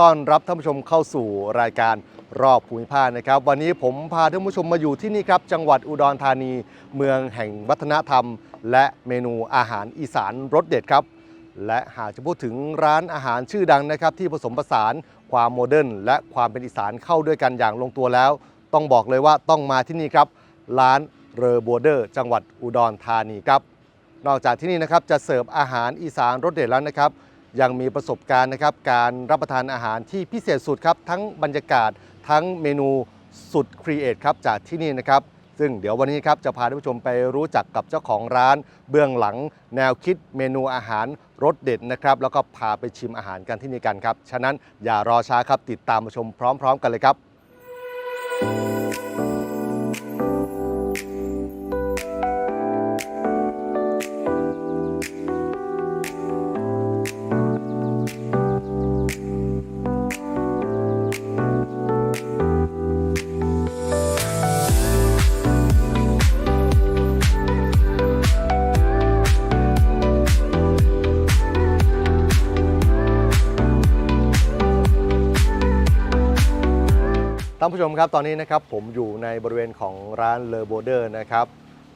ต้อนรับท่านผู้ชมเข้าสู่รายการรอบภูมิภาคนะครับ วันนี้ผมพาท่านผู้ชมมาอยู่ที่นี่ครับ จังหวัดอุดรธานี เมืองแห่งวัฒนธรรม และเมนูอาหารอีสานรสเด็ดครับ และหากจะพูดถึงร้านอาหารชื่อดังนะครับ ที่ผสมผสานความโมเดิร์นและความเป็นอีสานเข้าด้วยกันอย่างลงตัวแล้ว ต้องบอกเลยว่าต้องมาที่นี่ครับ ร้านเรอโบเดอร์ จังหวัดอุดรธานีครับ นอกจากที่นี่นะครับจะเสิร์ฟอาหารอีสานรสเด็ดแล้วนะครับ ยังมีประสบการณ์นะครับการรับประทานอาหารที่พิเศษสุดครับทั้งบรรยากาศทั้งเมนูสุดครีเอทครับจากที่นี่นะครับซึ่งเดี๋ยววันนี้ครับจะพาท่านผู้ชมไปรู้จักกับเจ้าของร้าน เบื้องหลังแนวคิดเมนูอาหารรสเด็ดนะครับแล้วก็พาไปชิมอาหารกันที่นี่กันครับ ฉะนั้นอย่ารอช้าครับติดตามมาชมพร้อม ๆ กันเลยครับ ผู้ชมครับตอนนี้นะครับผมอยู่ในบริเวณของร้านเลอโบเดอร์นะครับ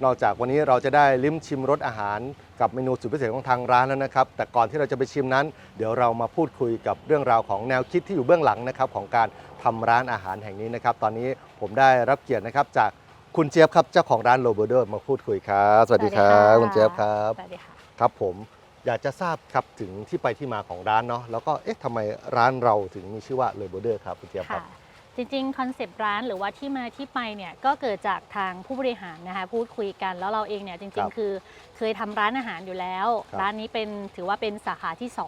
นอกจากวันนี้เราจะได้ลิ้มชิมรสอาหารกับเมนูสุดพิเศษของทางร้านแล้วนะครับ แต่ก่อนที่เราจะไปชิมนั้น เดี๋ยวเรามาพูดคุยกับเรื่องราวของแนวคิดที่อยู่เบื้องหลังนะครับของการทำร้านอาหารแห่งนี้นะครับ ตอนนี้ผมได้รับเกียรตินะครับจากคุณเจี๊ยบครับเจ้าของร้านเลอโบเดอร์มาพูดคุยครับสวัสดีครับคุณเจี๊ยบครับสวัสดีค่ะครับผมอยากจะทราบครับถึงที่ไปที่มาของร้านเนาะแล้วก็เอ๊ะทำไมร้านเราถึงมีชื่อว่าเลอโบเดอร์ครับคุณเจี๊ยบครัค่ะบ จริงๆ คอนเซปต์ร้านหรือว่าที่มาที่ไปเนี่ยก็เกิดจากทางผู้บริหารนะคะพูดคุยกันแล้วเราเองเนี่ยจคริรังบๆคือเคยทำร้านอาหารอยู่แล้วครับร้านนี้เป็นถือว่าเป็นสาขาที่ครั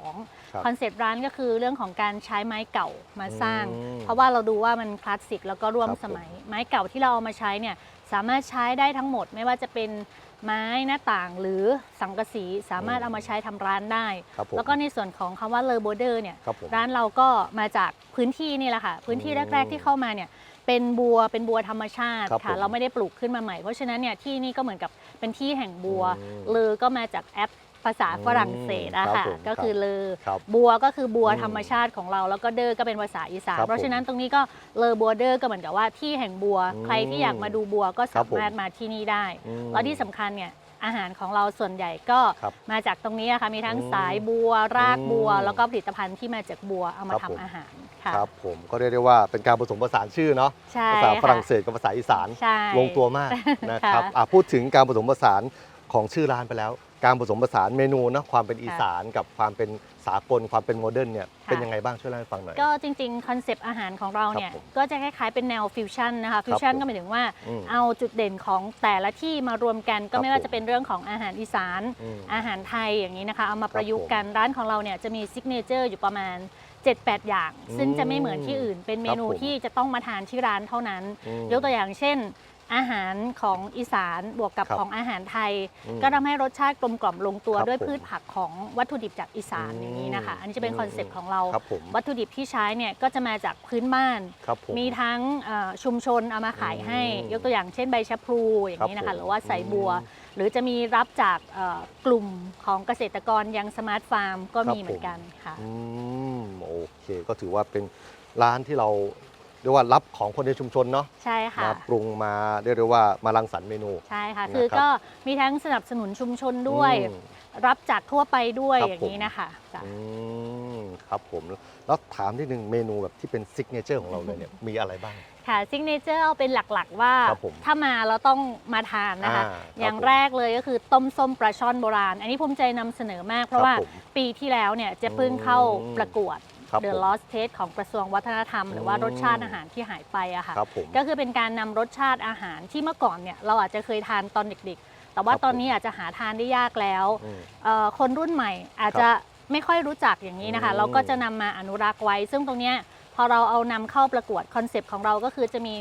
บ2คอนเซปต์ร้านก็คือเรื่องของการใช้ไม้เก่ามาสร้างอืมเพราะว่าเราดูว่ามันคลาสสิกแล้วก็ร่วมครับผมสมัย ไม้เก่าที่เราเอามาใช้เนี่ยสามารถใช้ได้ทั้งหมดไม่ว่าจะเป็น ไม้หน้าต่างหรือสังกะสีสามารถเอามาใช้ทำร้านได้ ครับผมแล้วก็ในส่วนของคำว่าเลอโบเดอร์เนี่ยครับผม ร้านเราก็มาจากพื้นที่นี่แหละค่ะ พื้นที่อืมแรก ๆที่เข้ามาเนี่ยเป็นบัวเป็นบัวธรรมชาติครับค่ะผมเราไม่ได้ปลูกขึ้นมาใหม่ เพราะฉะนั้นเนี่ยที่นี่ก็เหมือนกับเป็นที่แห่งบัวอืม เลอก็มาจากแอป ภาษาฝรั่งเศสอะครับค่ะผมก็คือเลอครับบัวก็คือบัวอืมธรรมชาติของเรา แล้วก็เดอร์ก็เป็นภาษาอีสาน ครับเพราะฉะนั้นตรงนี้ก็เลอบัวเดอร์ก็เหมือนกับว่าที่แห่งบัว อืมใครที่อยากมาดูบัวก็ครัสาบผมมารถมาที่นี่ได้ อืมแล้วที่สำคัญเนี่ยอาหารของเราส่วนใหญ่ก็ครับมาจากตรงนี้อะค่ะ มีทั้งอืมสายบัว รากบัว อืมแล้วก็ผลิตภัณฑ์ที่มาจากบัวเอามาครับผมทำอาหารค่ะครับผมก็เรียกได้ว่าเป็นการผสมผสานชื่อเนาะใช่ภาษาฝรั่งค่ะเศสกับภาษาอีสาน ใช่ ลงตัวมากนะครับค่ะ อะพูดถึงการผสมผสานของชื่อร้านไปแล้ว การผสมผสานเมนูนะความเป็นอีสานกับความเป็นสากลความเป็นโมเดิร์นเนี่ยเป็นยังไงบ้างช่วยเล่าให้ฟังหน่อย ก็จริงๆ คอนเซปต์อาหารของเราเนี่ยครับผมก็จะคล้ายๆเป็นแนวฟิวชั่นนะคะฟิวชั่นผมก็หมายถึงว่าอืมเอาจุดเด่นของแต่ละที่มารวมกันก็ครับไม่ว่าผมจะเป็นเรื่องของอาหารอีสานอืมอาหารไทยอย่างนี้นะคะเอามาประยุกผมต์กันร้านของเราเนี่ยจะมีซิกเนเจอร์อยู่ประมาณ7-8 อย่างอืมซึ่งจะไม่เหมือนที่อื่น เป็นเมนูครับผมที่จะต้องมาทานที่ร้านเท่านั้นอืมยกตัวอย่างเช่น อาหารของอีสานบวกกับครับของอาหารไทย อืมก็ทำให้รสชาติกลมกล่อมลงตัวครับด้วยผมพืชผักของวัตถุดิบจากอีสานอืมอย่างนี้นะคะ อันนี้จะเป็นคอนเซปต์ของเรา ครับผมวัตถุดิบที่ใช้เนี่ยก็จะมาจากพื้นบ้าน ครับผม มีทั้งเอ่อชุมชนเอามาขายให้ อืมยกตัวอย่างเช่นใบชะพลูอย่างนี้นะครัคะบผมหรือว่าใส่บัว อืมหรือจะมีรับจากเอ่อกลุ่มของเกษตรกรยังสมาร์ทฟาร์มก็ครับมีเหมือนกันค่ะ อืมโอเคก็ถือว่าเป็นร้านที่เรา เรียกว่ารับของคนในชุมชนเนาะใช่ค่ะ มาปรุงมาเรียกได้ว่ามารังสรรค์เมนู ใช่ค่ะนะครับคือก็มีทั้งสนับสนุนชุมชนด้วย อืม รับจัดทั่วไปด้วยครับ อย่างนี้นะคะจ้ะ อืมครับผมแล้วถามนิดนึงเมนูแบบที่เป็นซิกเนเจอร์ของเราเลยเนี่ยมีอะไรบ้าง ค่ะซิกเนเจอร์เอาเป็นหลักๆว่า ครับผมถ้ามาเราต้องมาทานนะคะ อ่าครับอย่างผมแรกเลยก็คือต้มส้มปลาช่อนโบราณ อันนี้ภูมิใจนำเสนอมาก เพราะว่าครับผมปีที่แล้วเนี่ยเจะเพิ่งเข้าอืม ประกวด ครับ The ผม Lost Taste ของกระทรวงวัฒนธรรม หรือว่าอืมรสชาติอาหารที่หายไปอะค่ะ ครับผม ก็คือเป็นการนำรสชาติอาหารที่เมื่อก่อนเนี่ยเราอาจจะเคยทานตอนเด็กๆ แต่ว่าครับ ตอนนี้อาจจะหาทานได้ยากแล้วอืม เอ่อคนรุ่นใหม่อาจจะไม่ค่อยรู้จักอย่างนี้นะคะ อืม เราก็จะนำมาอนุรักษ์ไว้ ซึ่งตรงเนี้ยพอเราเอานำเข้าประกวดคอนเซปต์ของเราก็คือจะมี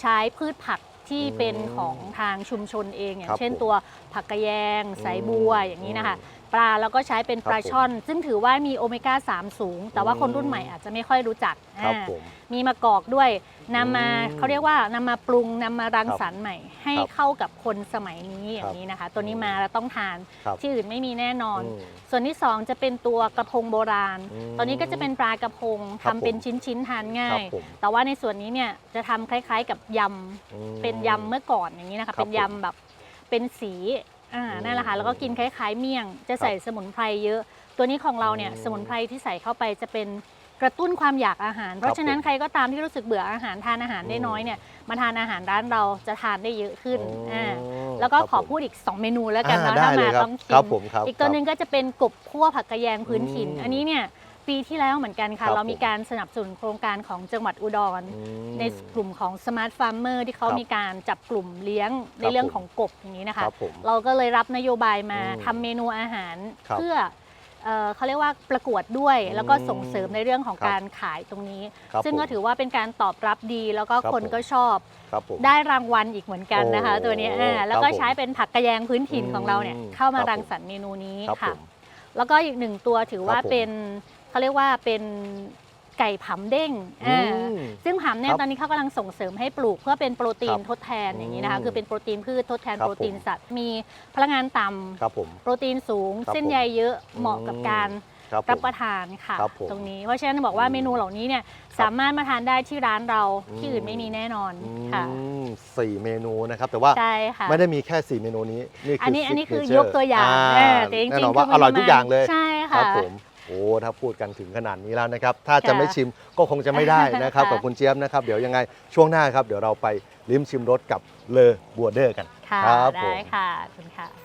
ใช้พืชผักที่เป็นของทางชุมชนเอง อย่าครังบเช่นผมตัวผักกะแยงสายบัวอย่างนี้นะคะ ปลาเราก็ใช้เป็นปลาครับผมช่อน ซึ่งถือว่ามีโอเมก้า 3 สูง แต่ว่าคนรุ่นใหม่อาจจะไม่ค่อยรู้จักครับอ่าผม มีมะกอกด้วยนำมาอืมเขาเรียกว่านำมาปรุงนำมารังสรรค์ใหม่ ให้ครับเข้ากับคนสมัยนี้อย่างนี้นะคะ ตัวนี้มาแล้วต้องทานครับที่อื่นไม่มีแน่นอน อืมส่วนที่2จะเป็นตัวกระพงโบราณ อืมตอนนี้ก็จะเป็นปลากระพงครัทำบเป็นผมชิ้นๆทานง่าครัย บผม แต่ว่าในส่วนนี้เนี่ยจะทำคล้ายๆกับยอืมำเป็นยำเมื่อก่อนอย่างนี้นะครัคะบเป็นยำแบบเป็นสี อ่าอืมนั่นแหละค่ะแล้วก็กินคล้ายๆ เมี่ยง จะใส่สมุนไพรเยอะ ตัวนี้ของเราเนี่ยอืมสมุนไพรที่ใส่เข้าไปจะเป็นกระตุ้นความอยากอาหาร เพราะฉะนั้นผมใครก็ตามที่รู้สึกเบื่ออาหารทานอาหารได้น้อยเนี่ยมาทานอาหารร้านเราจะทานได้เยอะขึ้นอ๋ออ่าแล้วก็ครับขอผมพูดอีก 2 เมนูแล้วกันอ่าเนาะถ้าได้เลมายครับต้องชิครับมผมครับอีกตัวหนึ่งครับก็จะเป็นกบคั่วผักกะแยงพื้นถิ่นอืมอันนี้เนี่ย ปีที่แล้วเหมือนกันครัค่ะบเรามีผมการสนับสนุนโครงการของจังหวัดอุดร อืมในกลุ่มของ Smart Farmer ที่เขาครับมีการจับกลุ่มเลี้ยงในครับเรื่องผมของกบอย่างนี้นะคะครับผม เราก็เลยรับนโยบายมาอืมทำเมนูอาหารครับเพื่อเอ่อเขาเรียกว่าประกวดด้วย อืมแล้วก็ส่งเสริมในเรื่องของครับการขายตรงนี้ ครับซึ่งก็ผมถือว่าเป็นการตอบรับดี แล้วก็ครับคนผม ก็ชอบครับผม ได้รางวัลอีกเหมือนกันนะคะ โอ้ตัวนี้อ่าแล้วก็ครับผมใช้เป็นผักกระแยงพื้นถิ่นของเราเนี่ยอืมเข้ามาครับรังสรรค์เมนูนี้ครับผค่ะ ม แล้วก็อีกหนึ่งตัวถือว่าครับผมเป็น เขาเรียกว่าเป็นไก่ผำเด้งอ่าอืมซึ่งผำเนี่คยรับตอนนี้เขากำลังส่งเสริมให้ปลูกเพื่อเป็นโปรตีนครับทดแทนอย่างนี้นะคะ อืมคือเป็นโปรตีนพืชทดแทนครับโปรตีนผม สัตว์ มีพลังงานต่ำครับผม โปรตีนสูง ครับเส้นผมใยเยอะเหมาะกับการ ครับผมรับประทานค่ะ ครับผมตรงนี้เพราะฉะนั้นบอกว่าอืมเมนูเหล่านี้เนี่ยสามารถมาทานได้ที่ร้านเราอืม ที่อื่นไม่มีแน่นอนอืค่ะมสี่เมนูนะครับ แต่ว่าใช่ค่ะไม่ได้มีแค่4เมนูนี้ นี่คืออันนี้อันนี้คือ signature ยกตัวอย่างอ่เออแต่จริงๆแน่นอนคืว่าอร่อยทุกอย่างเลย ใช่ครัค่ะบผมโอ้ถ้าพูดกันถึงขนาดนี้แล้วนะครับ ถ้าจะค่ะไม่ชิมก็คงจะไม่ได้นะครับค่ะกับคุณเจี๊ยบนะครับ เดี๋ยวยังไงช่วงหน้าครับ เดี๋ยวเราไปลิ้มชิมรสกับเลอบัวเดอร์กัน ค่ะ ครับผได้มค่ะขอบคุณค่ะ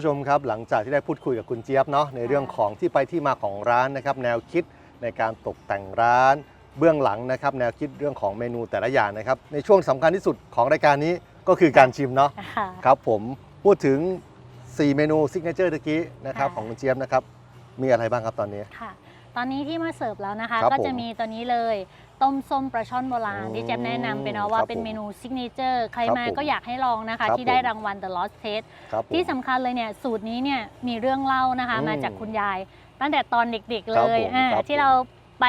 ผู้ชมครับ หลังจากที่ได้พูดคุยกับคุณเจี๊ยบเนาะในเรื่องของที่ไปที่มาของร้านนะครับ แนวคิดในการตกแต่งร้าน เบื้องหลังนะครับ แนวคิดเรื่องของเมนูแต่ละอย่างนะครับ ในช่วงสำคัญที่สุดของรายการนี้ก็คือการชิมเนาะค่ะ ครับ ผมพูดถึง 4 เมนูซิกเนเจอร์ตะกี้นะครับค่ะ ของคุณเจี๊ยบนะครับมีอะไรบ้างครับตอนนี้ ค่ะ ตอนนี้ที่มาเสิร์ฟแล้วนะคะ ครับก็จะผมมีตัวนี้เลย ต้มส้มปลาช่อนโบราณอืมที่แจ๊บแนะนำเป็นเอาว่าครับเป็นผมเมนูซิกเนเจอร์ใครครับมาผมก็อยากให้ลองนะคะ ครับที่ได้ผม รางวัล The Lost Taste ครับผม ที่สำคัญเลยเนี่ยสูตรนี้เนี่ยมีเรื่องเล่านะคะ อืมมาจากคุณยาย ตั้งแต่ตอนเด็กๆครัเลบยผมอ่าครับที่เราไป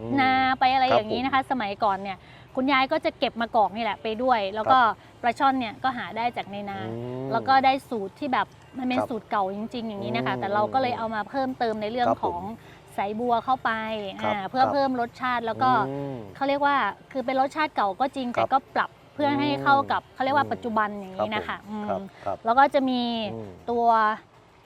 อืมนาไปอะไรครับอย่างนี้นะคะ สมัยก่อนเนี่ยคุณยายก็จะเก็บมากอกนี่แหละไปด้วย แล้วก็ปลาช่อนเนี่ยก็หาได้จากในนาอืมแล้วก็ได้สูตรที่แบบมันเป็นครับสูตรเก่าจริง ๆ อย่างนี้นะคะ อืมแต่เราก็เลยเอามาเพิ่มเติมในเรื่องครับผมของ สายบัวเข้าไปครับอ่าเพื่อครับ เพิ่มรสชาติแล้วก็อืม เขาเรียกว่าคือเป็นรสชาติเก่าก็จริงครัแต่บก็ปรับเพื่อให้เข้ากับเขาเรียกว่าอืมปัจจุบันอย่างนี้นะครัคะบผมอืมครับครับแล้วก็จะมีอืม ตัว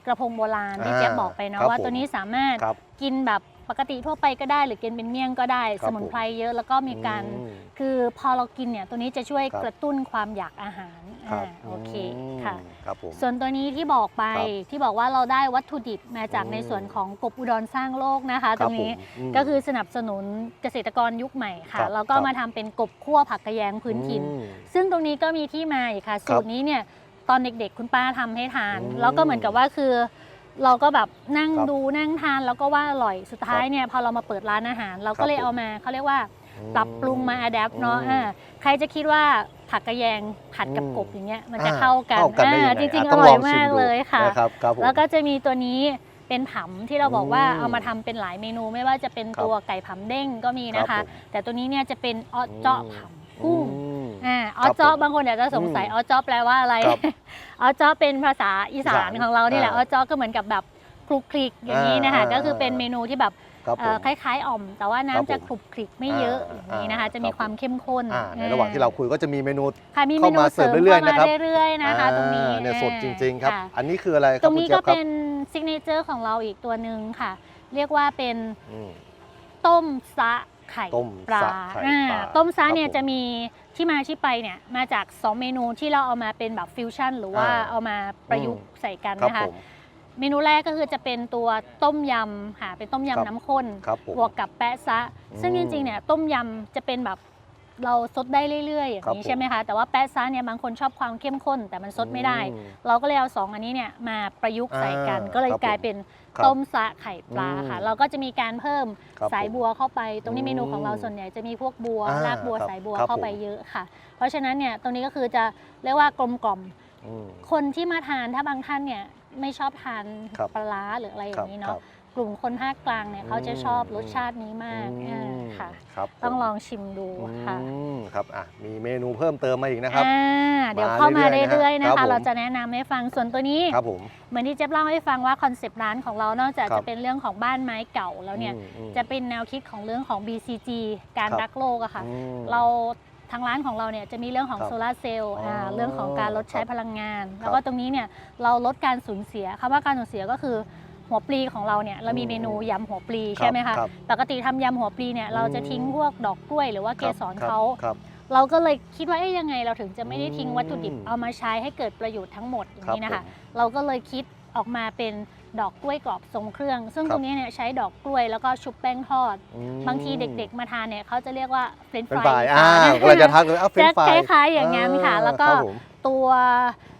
กระพงโบราณที่อ่าเจ๊ยบบอกไปเนาะครับว่าผมตัวนี้สามารถครับ กินแบบ ปกติทั่วไปก็ได้หรือกินเป็นเมี่ยงก็ได้ ครับสมุนไพรเยอะแล้วก็มีการ อืมคือพอเรากินเนี่ยตัวนี้จะช่วยครับ กระตุ้นความอยากอาหารครับอ่าโอเคมค่ะ ครับผม ส่วนตัวนี้ที่บอกไปครับที่บอกว่าเราได้วัตถุดิบมาจากอืม ในส่วนของกบอุดรสร้างโลกนะคะคตรัรบงนี้ผมม ก็คือสนับสนุนเกษตรกรยุคใหม่ค่ะครับแล้วก็ครับ มาทำเป็นกบคั่วผักกระแยงพื้นถิ่น อืม ซึ่งตรงนี้ก็มีที่มาอีกค่ะ สูตรนี้เนี่ยตอนเด็กๆ คุณป้าทำให้ทาน อืมแล้วก็เหมือนกับว่าคือ เราก็แบบนั่งครับดูนั่งทานแล้วก็ว่าอร่อยสุดท้ายครับเนี่ยพอเรามาเปิดร้านอาหาร เราครัก็บเลยผมเอามาเขาเรียกว่าอืมปรับปรุงมาอัดแอปเนาะอืมอ่าใครจะคิดว่าผักกระแยงผัดกับอืม กบอย่างเงี้ยมันจะอ่าเข้ากันเข้ากันได้อ่ายังไงจริงๆออะต้องร่อลยองชิมากดูเลยค่ะ นะครับครับผม แล้วก็จะมีตัวนี้เป็นผำที่เราบอกว่าอืมเอามาทำเป็นหลายเมนูไม่ว่าจะเป็นครับตัวไก่ผำเด้งก็มีนะครัคะ บผมแต่ตัวนี้เนี่ยจะเป็นออเจาะอืมผำกุ้งอืม อ่าอครัอบเจาะผมบางคนอาจจะสงสัยอืมออเจาะแปลว่าอะไรครับออเจาะเป็นภาษาอีสาอีสานนของเรานี่แหละอ่าออเจาะก็เหมือนกับแบบคลุกคลิกอย่างนี้นะคะอ่าก็คือเป็นเมนูที่แบบครับผเอ่อมคล้ายๆอ่อม แต่ว่าน้ำครับผมจะคลุกคลิกไม่เยอะอ่าอย่างนี้นะคะอ่าจะมีครับความเข้มข้นอ่าในระหว่างที่เราคุยก็จะมีเมนูค่ะมีเมเข้านูมาเสริมเสิร์ฟเรื่อยๆเข้านะครับมาเรื่อยๆนะคะตรงนี้อ่าเนี่ยสดจริงๆครับค่ะอันนี้คืออะไรคตรัรบงคุณนี้เจี๊ก็ยบครับเป็นซิกเนเจอร์ของเราอีกตัวหนึ่งค่ะ เรียกว่าเป็นอืมต้มซะไข่ต้มปลาซะไข่อ่าปลาต้มซะครับเนี่ยผมจะมี ที่มาที่ไปเนี่ยมาจาก 2 เมนูที่เราเอามาเป็นแบบฟิวชั่นหรือว่าอ่าเอามาประยุกต์ใส่กันครับนะคะ ผม เมนูแรกก็คือจะเป็นตัวต้มยำค่ะเป็นต้มครับยำน้ำข้นครับผมบวกกับแปะซะ ซึ่งอืจมริงๆเนี่ยต้มยำจะเป็นแบบเราซดได้เรื่อยๆอย่างครับนี้ผม ใช่ไหมคะแต่ว่าแปะซะเนี่ยบางคนชอบความเข้มข้น แต่มันซดไม่ได้ อืมเราก็เลยเอาสองอันนี้เนี่ยมาประยุกต์ใส่กัน อ่าก็เลยครับกลายเป็น ครับต้มซะไข่ปลาค่ะ อืมเราก็จะมีการเพิ่มครับสายผมบัวเข้าไป ตรงนี้อืมเมนูของเราส่วนใหญ่จะมีพวกบัวอ่ารากบัวครับสายบัวครับเข้าไปผม เยอะค่ะ เพราะฉะนั้นเนี่ยตรงนี้ก็คือจะเรียกว่ากลมกล่อม อืม คนที่มาทานถ้าบางท่านเนี่ยไม่ชอบทานครับ ปลาร้าหรืออะไรอครับย่างนี้คเนาะรับ กลุ่มคนภาคกลางเนี่ยเขาจะชอบอืมรสชาตินี้มากอือ่ามค่ะ ครับต้องผมลองชิมดูค่ะอืมครับอะมีเมนูเพิ่มเติมมาอีกนะครับอ่าเดี๋ยวมาเข้ามาเรื่เรื่ออยยๆๆนะนะครัคะบผมเราจะแนะนำให้ฟังส่วนตัวนี้ครับผมเหมือนที่เจ๊บเล่าให้ฟังว่าคอนเซปต์ร้านของเรานอกจากครับจะเป็นเรื่องของบ้านไม้เก่าแล้วเนี่ยอืมอืมจะเป็นแนวคิดของเรื่องของ BCG การครับรักโลกอะค่ะอืมเราทางร้านของเราเนี่ยจะมีเรื่องของครับโซลาร์เซลล์อ๋ออ่เรื่องของการลดใช้ครับพลังงานครับแล้วก็ตรงนี้เนี่ยเราลดการสูญเสียคำว่าการสูญเสียก็คือ หัวปลีของเราเนี่ยเรามีอืมเมนูยำหัวปลีรับใช่ไหมคะรับปกติทำยำหัวปลีเนี่ยเราจะทิ้งพวกดอกกล้วยหรือว่าเกสรครับเขาครับเราก็เลยคิดว่าเอ๊ยยังไงเราถึงจะไม่ได้ทิ้งวัตถุดิบอืมเอามาใช้ให้เกิดประโยชน์ทั้งหมดอย่างรับนี้นะคะผมเราก็เลยคิดออกมาเป็นดอกกล้วยกรอบทรงเครื่อง ซึ่งครับตรงนี้เนี่ยใช้ดอกกล้วยแล้วก็ชุบแป้งทอดอืมบางทีเด็กๆมาทานเนี่ยเขาจะเรียกว่าเฟรนช์เป็นฟราฝ่ายยอ่าเวลาจะทักเลยอ้าวเฟรนจะช์ฟรายคล้ายๆอย่างนั้นค่ะ แล้วก็ครับผมตัว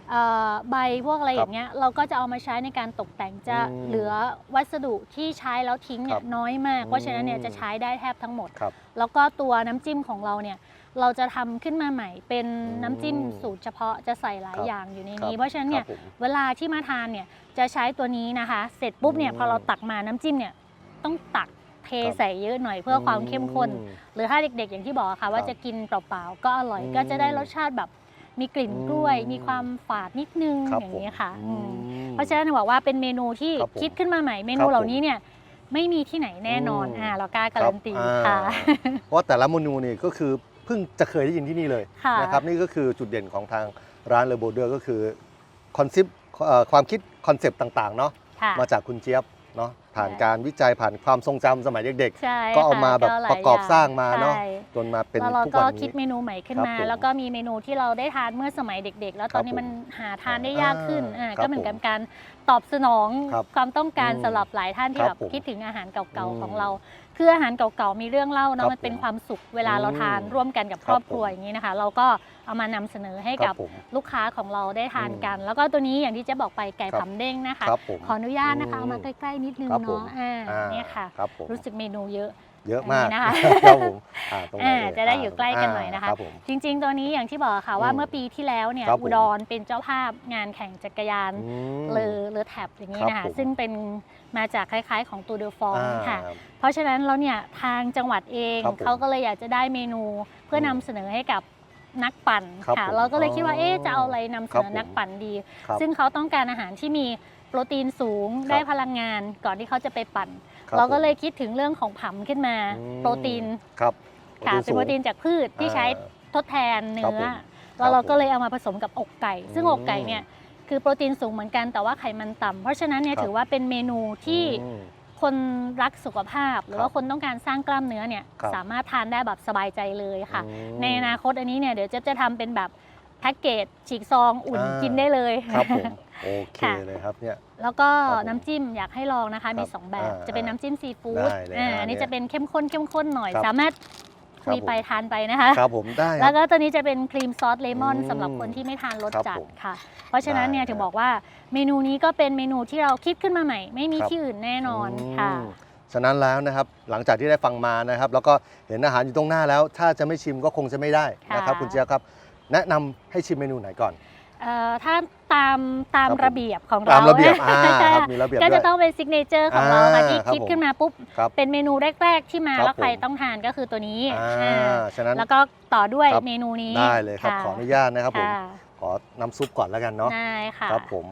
เอ่อ ใบพวกอะไรครับอย่างเงี้ยเราก็จะเอามาใช้ในการตกแต่งจะอืมเหลือวัสดุที่ใช้แล้วทิ้งเนี่ครัยบน้อยมาก เพราะฉะนั้นเนี่ยอืมจะใช้ได้แทบทั้งหมดครับแล้วก็ตัวน้ำจิ้มของเราเนี่ยเราจะทำขึ้นมาใหม่เป็นน้ำจิ้มอืมสูตรเฉพาะจะใส่หลายครับอย่างอยู่ในครับนี้ เพราะฉะนั้นเนี่ยครับผมเวลาที่มาทานเนี่ยจะใช้ตัวนี้นะคะ เสร็จปุ๊บเนี่ยอืมพอเราตักมาน้ำจิ้มเนี่ยต้องตักเทครับใส่เยอะหน่อยเพื่อความเข้มข้นอืมหรือถ้าเด็กๆอย่างที่บอกอะค่ะว่าครับจะกินเปล่าๆก็อร่อยอืมก็จะได้รสชาติแบบ มีกลิ่นกล้วยอืมมีความฝาดนิดนึงครับอย่างผมนี้ค่ะอือืมมเพราะฉะนั้นบอกว่าเป็นเมนูที่ครับผมคิดขึ้นมาใหม่เมคนูรับเหล่านี้เนี่ยไม่มีที่ไหนแน่นอนอืม อ่าเรากล้าการันตีครับค่ะอ่าเพราะว่าแต่ละเมนูนี่ก็คือเพิ่งจะเคยได้ยินที่นี่เลยค่ะนะครับนี่ก็คือจุดเด่นของทางร้านเลโบเดอร์ก็คือคอนเซปต์ความคิดคอนเซปต์ต่างๆเนาะค่ะ มาจากคุณเจี๊ยบเนาะ ผ่านใช่การวิจัยผ่านความทรงจำสมัยเด็กใช่ก็เอามาค่ะแบบหลยประกอบย่สร้างมาเนอะใช่ๆจนมาเป็นแล้วเราทุกก็วันคิดนี้เมนูใหม่ขึ้นครับมาผมแล้วก็มีเมนูที่เราได้ทานเมื่อสมัยเด็ก ๆ แล้วตอนนี้ครับมันหาทานอ่าได้ยากขึ้นอ่าครับก็เหมือนกับผมการตอบสนองครับความต้องการอืมสำหรับหลายท่านที่ครัแบบบผมคิดถึงอาหารเก่าอืมๆของเราคืออาหารเก่าๆมีเรื่องเล่าครัเนาะบมันเป็นผมความสุขเวลาเราทานอืมร่วมกันกับคครัรบอบครัวผมอย่างนี้นะคะ เราก็ เอามานำเสนอให้ครักับผมลูกค้าของเราได้ทานอืมกัน แล้วก็ตัวนี้อย่างที่เจะบอกไปไก่ครับผำเด้งนะคะครับผมขออนุญาตนะคะอืมเอามาใกล้ๆนิดนึงครับผมเนาะอ่าอ่าเนี่ยค่ะครับผมรู้สึกเมนูเยอะเยอะมากอันนี้นะคะครับผมอ่าตรงไหนอ่าเอ่ยจะได้อยู่ใกล้กันหน่อยนะคะรับผมจริง ๆ ตัวนี้อย่างที่บอกค่ะว่าอืมเมื่อปีที่แล้วเนี่ยครับผมอุดรเป็นเจ้าภาพงานแข่งจักรยานอืมเลอเลอแท็บอย่างนี้นะครัคะบผมซึ่งเป็นมาจากคล้าย ๆ ของตูเดอฟองอ่าค่ะ เพราะฉะนั้นแล้วเนี่ยทางจังหวัดเองครับผมเขาก็เลยอยากจะได้เมนูเพื่อนำเสนอให้กับ นักปั่นครับค่ะ ผมเราก็เลยคิดว่าอ๋อเอ๊ะจะเอาอะไรนำเสครันบอผมนักปั่นดี ครับ ซึ่งเขาต้องการอาหารที่มีโปรตีนสูงครับ ได้พลังงาน ก่อนที่เขาจะไปปั่นครับเราก็ผมเลยคิดถึงเรื่องของผำขึ้นมาอืมโปรตีนครับค่ะเป็นโปรตีนจากพืชที่ใช้อ่าทดแทนเนื้ครับอผมแล้วเราครับผมก็เลยเอามาผสมกับอกไก่ ซึ่งอืมอกไก่เนี่ยคือโปรตีนสูงเหมือนกันแต่ว่าไขมันต่ำเพราะฉะนั้นเนี่ยครับ ถือว่าเป็นเมนูที่อืม คนรักสุขภาพ หรือครับว่าคนต้องการสร้างกล้ามเนื้อเนี่ยครับสามารถทานได้แบบสบายใจเลยค่ะ อืมในอนาคตอันนี้เนี่ยเดี๋ยวเจะจะทำเป็นแบบแพ็กเกจฉีกซองอุ่นอ่ากิ กินได้เลย ครับผมโอเคค่ะ เลยครับเนี่ย แล้วก็ครับผมน้ำจิ้มอยากให้ลองนะคะมีครับ2แบบอ่าจะเป็นน้ำจิ้มซีฟู้ดได้เลยอ่าอ่าอันนี้เนี่ยจะเป็นเข้มข้นเข้มข้นหน่อย ครับสามารถ คุยผมไปทานไปนะคะครับผมได้คแล้รัวบก็ตัวนี้จะเป็นครีมซอสเลมอนอืมสำหรับคนที่ไม่ทานรสครับจัดผมค่ะ เพราะฉะนั้นเนี่ยได้ถึงบอกว่าเมนูนี้ก็เป็นเมนูที่เราคิดขึ้นมาใหม่ ไม่มีครับที่อื่นแน่นอนค่ะอืมฉะนั้นแล้วนะครับหลังจากที่ได้ฟังมานะครับ แล้วก็เห็นอาหารอยู่ตรงหน้าแล้ว ถ้าจะไม่ชิมก็คงจะไม่ได้นะครับค่ะคุณเจี๊ยบครับ แนะนำให้ชิมเมนูไหนก่อน เอ่อถ้าตามตามครับผม ระเบียบของเราตามระเบียบอ่าใช่ครับค่ะมีระเบียบก็ด้จะวยต้องเป็นซิกเนเจอร์ของเราอ่าค่ะที่ครับคิดผม ขึ้นมาปุ๊บ ครับ เป็นเมนูแรก ๆ ที่มาครับแล้วใครผม ต้องทานก็คือตัวนี้อ่อ่าาฉะนั้น แล้วก็ต่อด้วยครับ เมนูนี้ได้เลยครับะขออนุญาตนะครับผม ค่ะขอน้ำซุปก่อนแล้วกันเนาะได้ค่ะ ครับผม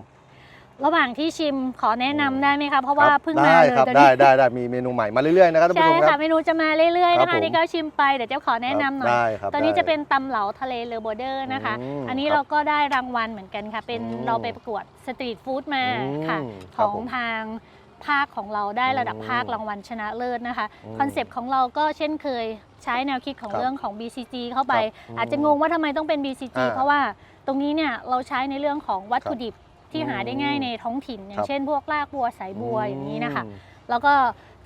ระหว่างที่ชิมขอแนะนำได้ไหมคะเพราะว่าครับเพิ่งได้มาเลยครับตัวได้นี้ได้ได้มีเมนูใหม่มาเรื่อยๆนะครับท่านใช่ผู้ชมคค่ะรับ เมนูจะมาเรื่อยๆครันะบคะผม นี่ก็ชิมไปเดี๋ยวเจ้าขอแนะนำหน่อย ได้ครับตอนนี้ได้ จะเป็นตำเหลาทะเลเลอโบเดอร์นะคะ อืมอันนี้ครับเราก็ได้รางวัลเหมือนกันค่ะ เป็นอืมเราไปประกวดสตรีทฟู้ดมาอืมค่ะคขรับองผมทางภาคของเราได้ระดับอืมภาครางวัลชนะเลิศนะคะ อืมคอนเซปต์ของเราก็เช่นเคยใช้แนวคิดของครับเรื่องของ BCG เข้าไป ครับอาจจะงงว่าทำไมต้องเป็น BCG อ่าเพราะว่าตรงนี้เนี่ยเราใช้ในเรื่องของวัตถุดิบ ที่อืมหาได้ง่ายในท้องถิ่น อย่าครังบเช่นพวกรากบัวสายบัวอย่างนี้นะคะอืมแล้วก็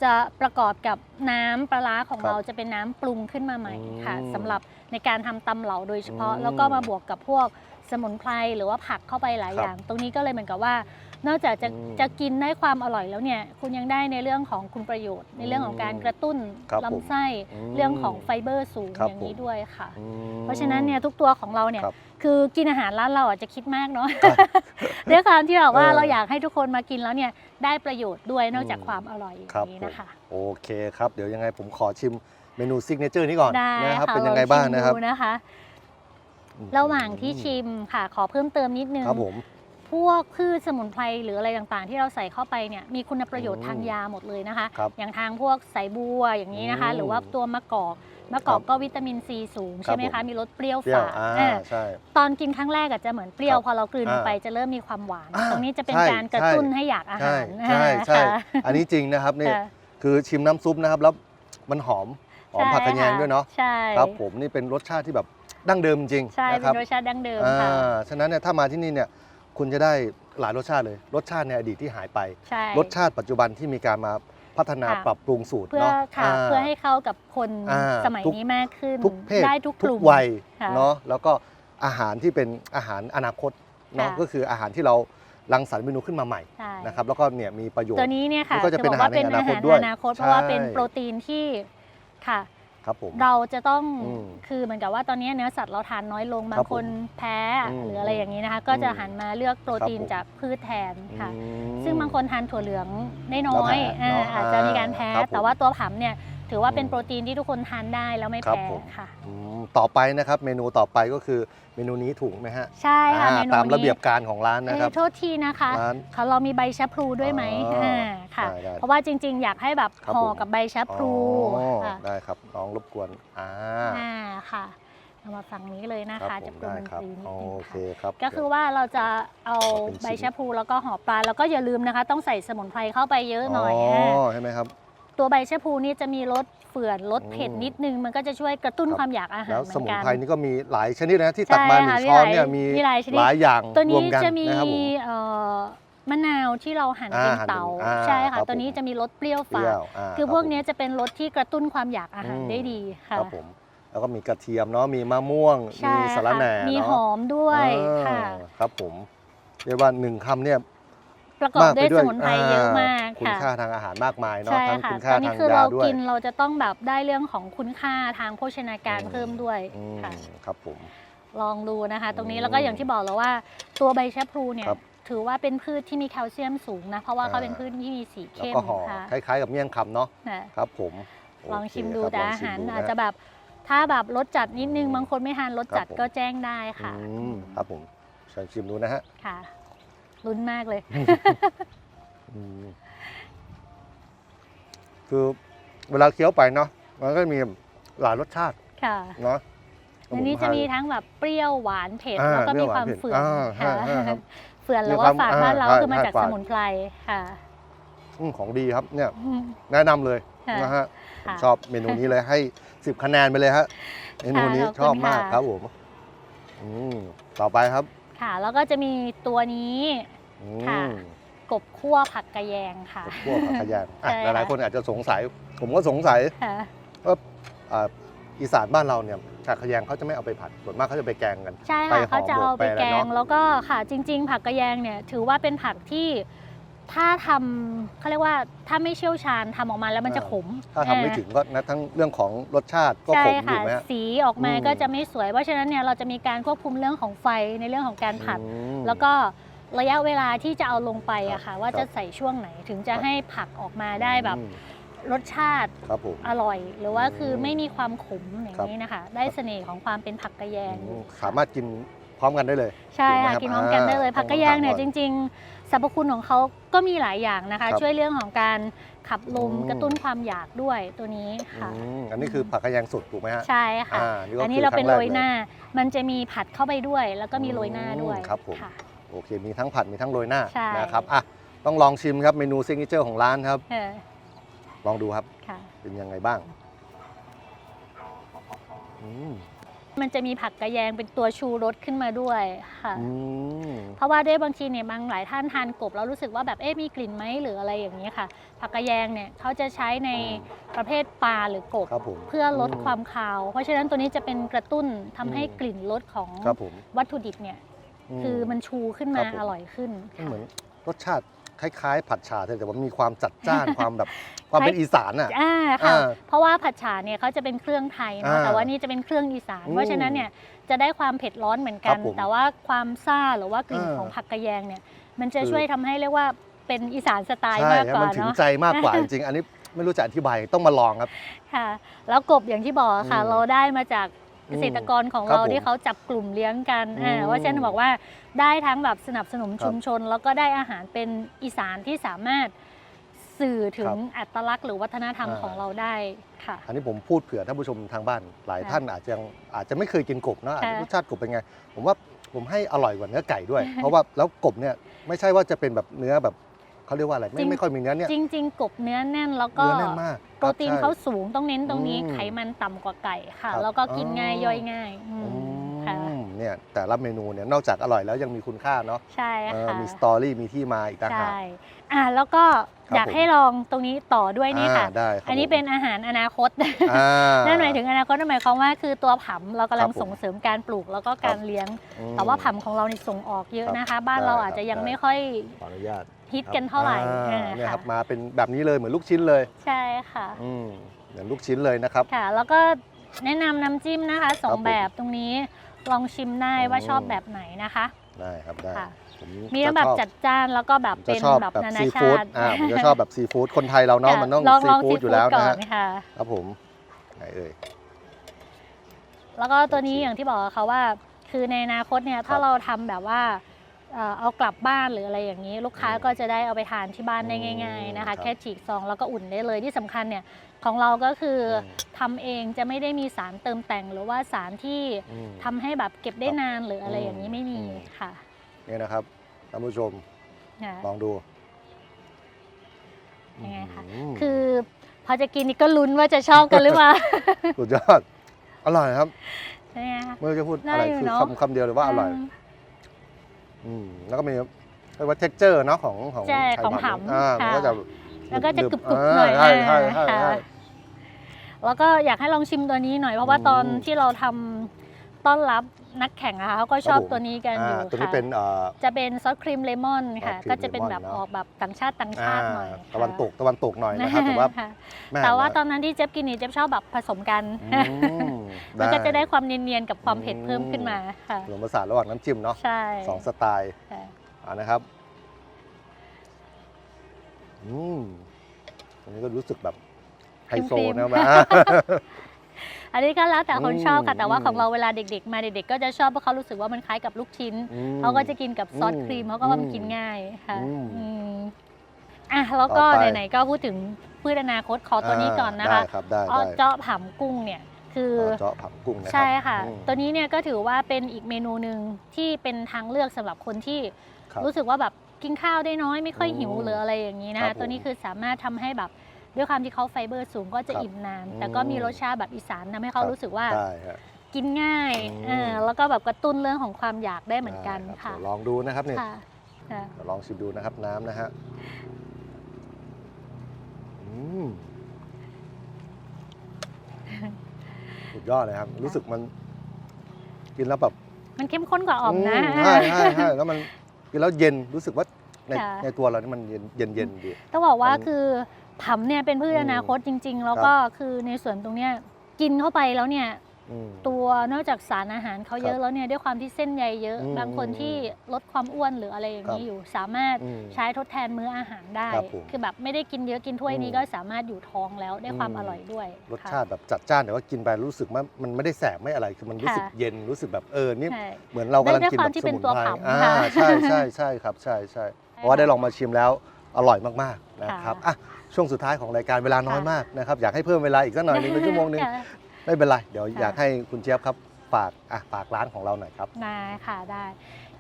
จะประกอบกับน้ำปลาร้าของครับเราจะเป็นน้ำปรุงขึ้นมาใหม่ค่ะอืมสำหรับในการทำตำเหลาโดยเฉพาะอืมแล้วก็มาบวกกับพวกสมุนไพรหรือว่าผักเข้าไปหลายครับอย่าง ตรงนี้ก็เลยเหมือนกับว่า นอกจากจะอืมจะกินได้ความอร่อยแล้วเนี่ย คุณยังได้ในเรื่องของคุณประโยชน์ ในเรื่องของการกระตุ้นครับผมลำไส้อืมเรื่องของไฟเบอร์สูงครับอย่างนี้ผมด้วยค่ะอืมเพราะฉะนั้นเนี่ยทุกตัวของเราเนี่ย ครับคือกินอาหารร้านเราอาจจะคิดมากเนาะครับด้วยความที่แบบว่าเออเราอยากให้ทุกคนมากินแล้วเนี่ยได้ประโยชน์ด้วยนอกจากอืมความอร่อยอย่าครับงนี้ผมนะคะ โอเคครับ เดี๋ยวยังไงผมขอชิมเมนูซิกเนเจอร์นี้ก่อนได้นะครับค่ะเป็นยังไงลอบ้างชิมนะครับดูนะคะอืมระหว่างที่ชิมค่ะขอเพิ่มเติมนิดนึงครับผมพวกพืชสมุนไพรหรืออะไรต่างๆ ที่เราใส่เข้าไปเนี่ยมีคุณประโยชน์อืมทางยาหมดเลยนะคะครับอย่างทางพวกสายบัวอย่างนี้นะคะอืมหรือว่าตัวมะกอก มะกอกครับก็วิตามินซีสูงครับใช่ไหมผคะมมีรสเปรี้ยวเปรี้ยวฝาดอ่าอ่าใช่ ตอนกินครั้งแรกอาจจะเหมือนเปรี้ยวครับพอเรากลืนลงไปอ่าจะเริ่มมีความหวาน อ่าตรงนี้จะเป็นใช่การกระตุ้นให้อยากอาใช่หารใช่ใช่ค่ะอันนี้จริงนะครับนี่ค่ะ คือชิมน้ำซุปนะครับแล้วมันหอมหอมผักกระแยงด้วยเนาะใช่ครับผมนี่เป็นรสชาติที่แบบดั้งเดิมจริงใช่นะเป็ครับนรสชาติดั้งเดิมอ่ค่ะาฉะนั้นเนี่ยถ้ามาที่นี่เนี่ยคุณจะได้หลายรสชาติเลย รสชาติในอดีตที่หายไป ใช่รสชาติปัจจุบันที่มีการมา พัฒนาค่ะ ปรับปรุงสูตรเพื่อเนาะค่ะา เพื่อให้เข้ากับคนอ่าสมัยทุก นี้มากขึ้นทุกเพศได้ทุกกลุ่ม วัยค่ะเนาะแล้วก็อาหารที่เป็นอาหารอนาคตเนาะค่ะ ก็คืออาหารที่เรารังสรรค์เมนูขึ้นมาใหม่ใช่นะครับแล้วก็เนี่ยมีประโยชน์ ตัวนี้เนี่ยค่ะนี่ก็จะเป็นบอกว่าเป็นอาอาหารในอนาคตหารด้วยอนาคตเพราะว่าใช่เป็นโปรตีนที่ค่ะ ครับผม เราจะต้องอืมคือเหมือนกับว่าตอนนี้เนื้อสัตว์เราทานน้อยลงครับบางคนแพ้อืมหรืออะไรอย่างนี้นะคะ ก็จะอืมหันมาเลือกโปรตีนครับผม จากพืชแทนค่ะ อืม ซึ่งบางคนทานถั่วเหลืองได้น้อยแล้วแพ้อ่าเนอะอาจจะมีการแพ้ ครับผมแต่ว่าตัวผำเนี่ยถือว่าเป็นอืมโปรตีนที่ทุกคนทานได้แล้วไม่ครับแพ้ผม ค่ะ อืมต่อไปนะครับเมนูต่อไปก็คือเมนูนี้ถูกไหมฮะใช่ค่ะอ่าเมนูตามระนี้เบียบการของร้านนะคเอ้รับยโทษทีนะคะร้านเขาเรามีใบชะพลูด้วยไหมอ๋ออ่าค่ะ ได้ได้เพราะว่าจริง ๆ อยากให้แบบครับห่อผม กับใบชะพลูอ๋อค่ะได้ครับน้องรบกวนอ่าอ่าค่ะเอามาฝั่งนี้เลยนะครัคะ บผจะมปรุงได้ดนครับตรีนิดโอนึงเคค่ะ ครับ ก็คือว่าเราจะเอาเอาเป็นใบชิ้นชะพลูแล้วก็ห่อปลาแล้วก็อย่าลืมนะคะ ต้องใส่สมุนไพรเข้าไปเยอะหน่อยอ๋าอใช่ไหมครับ ตัวใบชะพลูนี่จะมีรสเฝื่อนรสเผ็ดอืมนิดนึง มันก็จะช่วยกระตุ้นครับความอยากอาหารแล้วเหมืสอนมุนกัน ไพรนี่ก็มีหลายชนิดนะที่ใช่ตักมาหนึ่งค่ะช้อนมีหลายเนี่ยมีมีหลายชนิด หลายอย่างตัวรนี้วมกันจะมีนะครับผม เอ่อมะนาวที่เราหั่นอ่าเป็นหั่นเตาเป็นอ่าใช่ครัค่ะ บตัวนี้ผม จะมีรสเปรี้ยวเปรี้ฝาดยวาคือรับพวกผมเนี้ยจะเป็นรสที่กระตุ้นความอยากอาหารอืม ได้ดีค่ะ ครับผมแล้วก็มีกระเทียมเนาะมีมะม่วง ใช่มีสะระแหน่ค่ะมีเนาะหอมด้วยอ่าค่ะ ครับผมเรียกว่าหนึ่งคำเนี่ย ประกอบมากด้ไปวยด้สวยมุนไพรเยอะมากคุณค่ะค่าทางอาหารมากมายเนาะใช่ทั้งค่ะคุณตค่าอนนี้ทางคือยาเราด้วยกินเราจะต้องแบบได้เรื่องของคุณค่าทางโภชนาการอืมเพิ่มด้วยอืมค่ะครับผมลองดูนะคะ ตรงนี้อืมแล้วก็อย่างที่บอกแล้วว่า ตัวใบชะพลูเนี่ยครับถือว่าเป็นพืชที่มีแคลเซียมสูงนะ เพราะว่าเขาอ่าเป็นพืชที่มีสีแล้วเข้มก็ห่อค่ะคล้ายๆกับเมี่ยงคำเนาะค่ะครับผมลองชิมโเคดูครับแต่ลงอาชิมหารดูอาจนจะแบบถ้าแบบรสจัดนิดนึงอืมบางคนไม่ทานรสจัดครับผมก็แจ้งได้ค่ะอืมครับผมเชิญชิมดูนะฮะค่ะ ลุ้นมากเลยอืมคือเวลาเคี้ยวไปเนาะมันก็มีหลายรสชาติค่ะเนาะอันนี้จะมีทั้งแบบเปรี้ยวหวานเผ็ดอ่าแล้วก็มีความเปรี้ยวหวานเผ็ดเฝื่อนอ่าค่ะใช่ใช่ครับเฝื่อนแล้วมีก็ความฝาดบ้านเราอ่าคือมาใช่จากฝาดสมุนไพรค่ะอืมของดีครับเนี่ยอืมแนะนำเลยค่ะนะฮะผมค่ะชอบเมนูนี้เลยให้10คะแนนไปเลยฮะเมนูนี้ค่ะชอบขอบคุณมากค่ะครับผมอืมต่อไปครับ ค่ะ แล้วก็จะมีตัวนี้อื ค่ะมกบคั่วผักกระแยงค่ะ พวกผักขยานอะใช่หลายๆค่ะคนอาจจะสงสัย ผมก็สงสัยค่ะว่าอ่าอีสานบ้านเราเนี่ยผักขยงเขาจะไม่เอาไปผัดส่วนมากเขาจะไปแกงกัน ใช่ไปค่ะห่อเขาจะเอาหมกไปไปอะไรแกงเนอะ แล้วก็ค่ะจริง ๆ ผักกระแยงเนี่ยถือว่าเป็นผักที่ถ้าทำเขาเรียกว่าถ้าไม่เชี่ยวชาญทำออกมาแล้วมันจะขมถ้าทำไม่เออถึงก็นะทั้งเรื่องของรสชาติก็ใช่ขมอยู่ค่ะไหมฮะ สีออกมาอืม ก็จะไม่สวยเพราะฉะนั้นเนี่ยเราจะมีการควบคุมเรื่องของไฟในเรื่องของการผัด อืม แล้วก็ ระยะเวลาที่จะเอาลงไปอะค่ะ ว่าครับจะใส่ช่วงไหนถึงจะให้ผักออกมาได้แบบอืมรสชาติครับผม อร่อย หรือว่าคือมไม่มีความขมอย่างครับนี้นะคะ ได้เสน่ห์ของความเป็นผักกระแยงอืมค่ะ สามารถกินพร้อมกันได้เลย ใช่ถูกไหมค่ะครับกินพร้อมกันได้เลยอ่าผักกระแยงเนี่ยต้จองริง ๆสรรพคุณของเขาก็มีหลายอย่างนะคะครับช่วยเรื่องของการขับลมอืม กระตุ้นความอยากด้วยตัวนี้อืค่ะมอันนี้คือผักขยงสุดถูกไหมฮะ ใช่ค่ะ อ่านี่ก็อันนี้คือเราเป็นครั้โรงแกยหน้า มันจะมีผัดเข้าไปด้วย แล้วก็มีโรยหน้าด้วยอืมครับผมค่ะ โอเค มีทั้งผัดมีทั้งโรยหน้าใช่ นะครับอะต้องลองชิมครับเมนูซิกเนเจอร์ของร้านครับ เออลองดูครับค่ะ เป็นยังไงบ้างอืมมันจะมีผักกระแยงเป็นตัวชูรสขึ้นมาด้วยค่ะ อืมเพราะว่าด้วยบางทีเนี่ยบางหลายท่านทานกบแล้วรู้สึกว่าแบบเอ๊ะมีกลิ่นไหมหรืออะไรอย่างนี้ยค่ะ ผักกระแยงเนี่ยเขาจะใช้ในประเภทปลาหรือกบ ครับผม เพื่อลดมความคาว เพราะฉะนั้นตัวนี้จะเป็นกระตุ้นทำให้อืม กลิ่นรสของครับผม วัตถุดิบเนี่ย คือมันชูขึ้นมาครับผม อร่อยขึ้นมันค่ะ เหมือนรสชาติคล้ายๆ ผัดฉาแต่ว่ามีความจัดจ้าน ความแบบความเป็นอีสานอะ อ่าค่ะอ่าเพราะว่าผัดฉาเนี่ยเขาจะเป็นเครื่องไทยเนาะอ่าแต่ว่านี่จะเป็นเครื่องอีสานอืมเพราะฉะนั้นเนี่ยจะได้ความเผ็ดร้อนเหมือนกัครันบผมแต่ว่าความซ่าหรือว่ากลิ่นอ่าของผักกระแยงเนี่ยมันจะคือ ช่วยทำให้เรียกว่าเป็นอีสานสไตล์ใช่มากครับกว่ามันถึงเนาะ ใจมากกว่า จริงๆ อันนี้ไม่รู้จะอธิบายต้องมาลองครับ ค่ะแล้วกบอย่างที่บอกค่ะ อืมเราได้มาจาก เกษตรกรของครับเราผมที่เขาจับกลุ่มเลี้ยงกันอืมอ่าว่าเช่นบอกว่าได้ทั้งแบบสนับสนุนครับชุมชน แล้วก็ได้อาหารเป็นอีสานที่สามารถสื่อถึงครับอัตลักษณ์หรือวัฒนธรรมอ่าของเราได้ค่ะ อันนี้ผมพูดเผื่อท่านผู้ชมทางบ้านหลายค่ะท่านอาจจะยังอาจจะไม่เคยกินกบนะอาจจะค่ะรสชาติกบเป็นไง ผมว่าผมให้อร่อยกว่าเนื้อไก่ด้วย เพราะว่าแล้วกบเนี่ยไม่ใช่ว่าจะเป็นแบบเนื้อแบบ เขาเรียกว่าอะไรจริไม่งไม่ค่อยมีเนื้อเนี่ยจริง ๆ กบเนื้อแน่นแล้วก็เนื้อแน่นมากโปรตีนคบเขาใช่สูงต้องเน้นตรงนี้อืมไขมันต่ำกว่าไก่ค่ะครับแล้วก็กินง่ายอ๋อย่อยง่ายอืมอืค่ะมเนี่ยแต่ละเมนูเนี่ยนอกจากอร่อยแล้วยังมีคุณค่าเนาะใช่เออค่ะมีสตอรี่มีที่มาอีกต่างหากใช่อะแล้วก็ครับ อยากผมให้ลองตรงนี้ต่อด้วยนี่ค่ะอ่าได้ครับอันนี้ผมเป็นอาหารอนาคตอ่านั่นหมายถึงอนาคตนั่นหมายความว่าคือตัวผำเรากำลังครับผมส่งเสริมการปลูกแล้วก็การเลี้ยงอืมแต่ว่าผำของเรานี่ส่งออกเยอะครับนะคะ บ้านได้เราครับอาจจะยังได้ไม่ค่อยขออนุญาตฮิตกันเท่าไหร่อ่เออเนี่ยค่ะครับมาเป็นแบบนี้เลยเหมือนลูกชิ้นเลย ใช่ค่ะอืมเหมือนลูกชิ้นเลยนะครับค่ะ แล้วก็แนะนำน้ำจิ้มนะคะสอครังบผมแบบตรงนี้ลองชิมได้ว่าอืมชอบแบบไหนนะคะ ได้ครับได้ค่ะ ผมมีทั้งแบบจะชอจัดจ้านแล้วก็แบบจะเป็นชอบแบบแบบนานาซีชาฟู้ดติอ่าผมจะชอบแบบซีฟู้ดคนไทยเราเนาะค่ะมันต้องลองซีลองฟู้ซีดอยู่ฟู้แล้ดวก่อนะนฮะค่ะครับผมไหนเอ่ยแล้วก็ตัวนี้โอเคอย่างที่บอกค่ะว่า คือในอนาคตเนี่ยถ้าครับเราทำแบบว่าเอ่อเอากลับบ้านหรืออะไรอย่างนี้ ลูกค้าอืมก็จะได้เอาไปทานที่บ้านได้อืมง่าย ๆนะครัคะบแค่ฉีกซองแล้วก็อุ่นได้เลยที่สำคัญเนี่ยของเราก็คืออมทำเองจะไม่ได้มีสารเติมแต่ง หรือว่าสารที่อืมทำให้แบบเก็บได้ครับนานหรืออะไรอย่างนี้ไม่มีอืมค่ะเนี่ยนะครับท่านผู้ชมค่ะลองดูยังไงคะมคือพอจะกินนี่ก็ลุ้นว่าจะชอบกันหรือเปล่าสุดยอดอร่อยครับใช่ไหมคะ ไม่รู้จะพูดได้อะไรอยู่คือเนอะ คำคำเดียวเลยว่าอร่อยมอืมแล้วก็มีเรียกว่า texture เนาะของของใช่ไข่ของผัดหำอ่ามันค่ะก็จะแล้วก็จะดึกบรุบๆๆหน่อยใช่ใช่ใช่ ค่ะใช่แล้วก็อยากให้ลองชิมตัวนี้หน่อยเพราะว่าอืม ตอนที่เราทำ ต้อนรับนักแข่งอะค่ะเขาก็ชอบครับผม ตัวนี้กันอยู่อ่าตัวนี้ค่ะเป็นเอ่อ จะเป็นซอสครีมเลมอนค่ะ ซอสครีมก็จะเป็นเลมอนแบบเนอะ ออกแบบต่างชาติต่างชาติหน่อยอ่าค่ะตะวันตกตะวันตกหน่อยนะครับแต่ว่าค่ะแม่แต่ว่านะตอนนั้นที่เจ๊บกินนี่เจ๊บชอบแบบผสมกัน อืมมันก็จะได้ความเนียนๆกับความเผ็ดอืมเพิ่มขึ้นมาค่ะ ผสมผสานระหว่างน้ำจิ้มเนาะใช่สองสไตล์ ค่ะอ่านะครับ อืมอันนี้ก็รู้สึกแบบไฮโซนะมา อันนี้ก็แล้วแต่คนชอบค่ะอืมแต่ว่าของอืมเราเวลาเด็ก ๆ มาเด็กๆก็จะชอบเพราะเขารู้สึกว่ามันคล้ายกับลูกชิ้นอืมเขาก็จะกินกับซอสอืมครีมเขาก็ว่ามันอืมกินง่ายค่ะอืมอืมอะแล้วก็ต่อไปไหนๆก็พูดถึงพืชอนาคตขอตัวนี้ก่อนนะคะได้ครับได้อ้อได้เจาะผำกุ้งเนี่ยคือเจาะผักกุ้งนะครัใช่ค่ะอืมตัวนี้เนี่ยก็ถือว่าเป็นอีกเมนูหนึ่งที่เป็นทางเลือกสำหรับคนที่ครับรู้สึกว่าแบบกินข้าวได้น้อยไม่ค่อยหิวอืมหรืออะไรอย่างนี้นะครัคะบผมตัวนี้คือสามารถทำให้แบบ ด้วยความที่เขาไฟเบอร์สูงก็จะครับอิ่มนานอืมแต่ก็มีรสชาติแบบอีสานทำให้เขาครับรู้สึกว่าได้ฮะ กินง่ายอืม เออแล้วก็แบบกระตุ้นเรื่องของความอยากได้เหมือนกันได้รับค่ะเดี๋ยวลองดูนะครับเนี่ยค่ะค่ะ เดี๋ยวลองชิมดูนะครับน้ำนะฮะอืมสุดยอดเลยครับ รู้สึกมัน กินแล้วแบบมันเข้มข้นกว่าอ่อมนะ มใช่ใช่ใช่แล้วมันกินแล้วเย็นรู้สึกว่าในค่ะ ในตัวเรานี่มันเย็นเย็นเย็นดี ต้องบอกว่ามันคือ ผำเนี่ยเป็นพืชอืมอนาคตจริง ๆ แล้วก็คือในส่วนตรงเนี้ยกินเข้าไปแล้วเนี่ยอืมตัวนอกจากสารอาหารเขาเยครัอะบแล้วเนี่ยด้วยความที่เส้นใยเยอะอืมบางคนที่ลดความอ้วนหรืออะไรอย่างนี้ครับอยู่ สามารถอืมใช้ทดแทนมื้ออาหารได้ครับผมคือแบบไม่ได้กินเยอะกินถ้วยนี้อืมก็สามารถอยู่ท้องแล้วได้ความอืมอร่อยด้วย รสค่ะชาติแบบจัดจ้านแต่ว่ากินไปรู้สึกว่ามันไม่ได้แสบไม่อะไรคือมันรู้สึกค่ะเย็นรู้สึกแบบเออนี่ใช่เหมือนเรากำลังได้กินควาแบมบที่สเป็นมุนตัวไพรผำอ่าค่ะใช่ใช่ใช่ครับใช่ใช่เพราะว่าได้ลองมาชิมแล้วอร่อยมากๆนะครับค่ะอะ ช่วงสุดท้ายของรายการเวลาน้อยค่ะมากนะครับอยากให้เพิ่มเวลาอีกสักหน่อยหนึงเป็นชั่วโมงหนึงค่ะไม่เป็นไร เดี๋ยวค่ะอยากให้คุณเจี๊ยบครับฝากอะฝากร้านของเราหน่อยครับได้ค่ะได้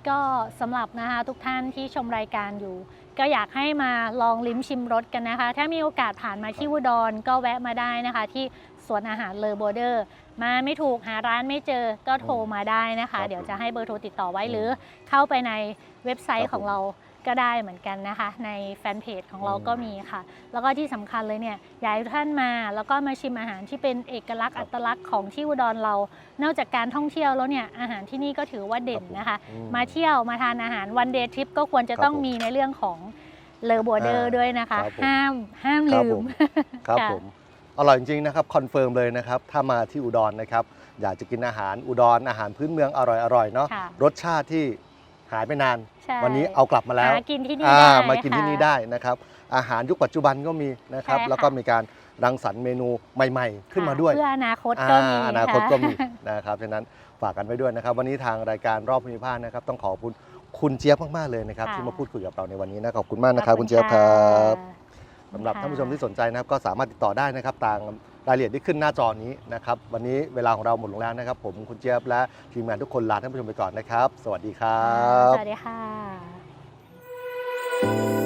ก็สำหรับนะคะทุกท่านที่ชมรายการอยู่ ก็อยากให้มาลองลิ้มชิมรสกันนะคะ ถ้ามีโอกาสผ่านมาที่อุดรก็แวะมาได้นะคะ ที่สวนอาหารเลอโบเดอร์ มาไม่ถูกหาร้านไม่เจอก็โทรมาได้นะครัคะบเดี๋ยวจะให้เบอร์โทรติดต่อไว้อืมหรือเข้าไปในเว็บไซครัต์บของเรา ก็ได้เหมือนกันนะคะ ในแฟนเพจของเราอืมก็มีค่ะ แล้วก็ที่สำคัญเลยเนี่ยอยากให้ทุกท่านมา แล้วก็มาชิมอาหารที่เป็นเอกลักษณ์ครับอัตลักษณ์ของที่อุดรเรา นอกจากการท่องเที่ยวแล้วเนี่ยอาหารที่นี่ก็ถือว่าเด่นนะคะอืมาเที่ยวมาทานอาหารวันเดย์ทริปก็ควรจะครับต้องผมมีในเรื่องของเลอ b บ r เดอร์อ่าด้วยนะคะครับผมห้ามห้ามครับลืผมมครับค่ะผมอร่อยจริงๆนะครับคอนเฟิร์มเลยนะครับ ถ้ามาที่อุดรนะครับ อยากจะกินอาหารอุดรอาหารพื้นเมืองอร่อยๆเนาะค่ะรสชาติที่ หายไปนาน ใช่วันนี้เอากลับมาแล้วหากินที่นี่อ่าได้มากินที่นี่ค่ะ ได้นะครับ อาหารยุคปัจจุบันก็มีนะครับ ใช่ค่ะ แล้วก็มีการรังสรรค์เมนูใหม่ ๆ ขึ้นมาค่ะด้วย เพื่ออนาคตก็มีอ่าอนาคตะก็มีนะครับฉะนั้นฝากกันไว้ด้วยนะครับ วันนี้ทางรายการรอบภูมิภาคนะครับ ต้องขอบคุณคุณเจี๊ยบมาก ๆ เลยนะครับ ค่ะ ที่มาพูดคุยกับเราในวันนี้นะขอบคุณมากนะครับขอคุณเจี๊ยบครับะ สำหรับค่ะท่านผู้ชมที่สนใจนะครับ ก็สามารถติดต่อได้นะครับตาม รายละเอียดที่ขึ้นหน้าจอนี้นะครับ วันนี้เวลาของเราหมดลงแล้วนะครับ ผมคุณเจี๊ยบและทีมงานทุกคนลาท่านผู้ชมไปก่อนนะครับ สวัสดีครับ สวัสดีค่ะ